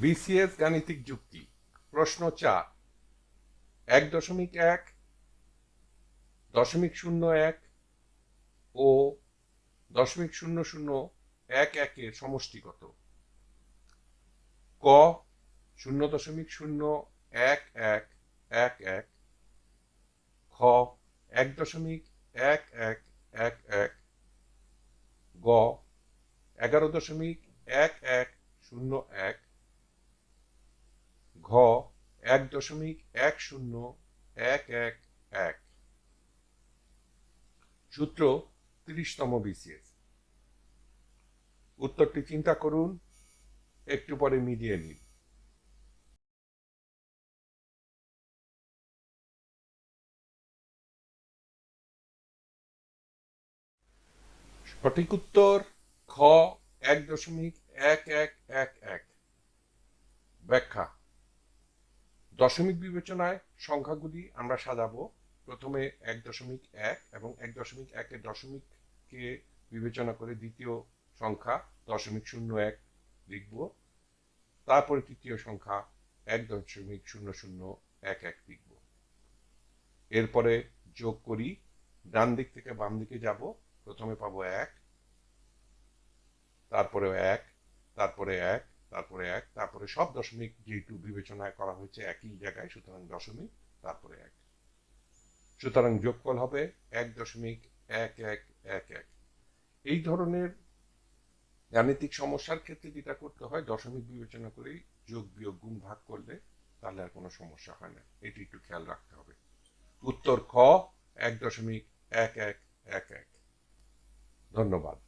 BCS গাণিতিক যুক্তি। প্রশ্ন চার। এক দশমিক এক, দশমিক শূন্য এক ও দশমিক শূন্য শূন্য এক একের সমষ্টি কত ক, শূন্য দশমিক শূন্য এক এক এক এক। খ, এক দশমিক এক এক এক এক। গ, এগারো দশমিক এক এক শূন্য এক। ঘ এক দশমিক এক শূন্য এক এক এক। সূত্র তিরিশতম বিসিএস। উত্তরটি চিন্তা করুন, একটু পরে মিডিয়ে নিন। সঠিক উত্তর খ এক দশমিক এক এক এক এক। ব্যাখ্যা। দশমিক বিবেচনায় সংখ্যাগুলি আমরা সাজাবো। প্রথমে এক দশমিক এক এবং এক দশমিক একের দশমিককে বিবেচনা করে দ্বিতীয় সংখ্যা দশমিক শূন্য এক লিখব। তারপরে তৃতীয় সংখ্যা এক দশমিক শূন্য শূন্য এক এক লিখব। এরপরে যোগ করি, ডান দিক থেকে বাম দিকে যাব, প্রথমে পাবো এক তারপরে এক তারপরে এক তারপরে সব দশমিক যেহেতু বিবেচনায় করা হয়েছে একই জায়গায়, সুতরাং দশমিক, তারপরে এক। সুতরাং যোগফল হবে এক দশমিক এক এক এক এক। এই ধরনের গাণিতিক সমস্যার ক্ষেত্রে যেটা করতে হয়, দশমিক বিবেচনা করেই যোগ বিয়োগ গুণ ভাগ করলে তাহলে আর কোনো সমস্যা হয় না। এটি একটু খেয়াল রাখতে হবে। উত্তর খ, এক দশমিক এক এক এক এক। ধন্যবাদ।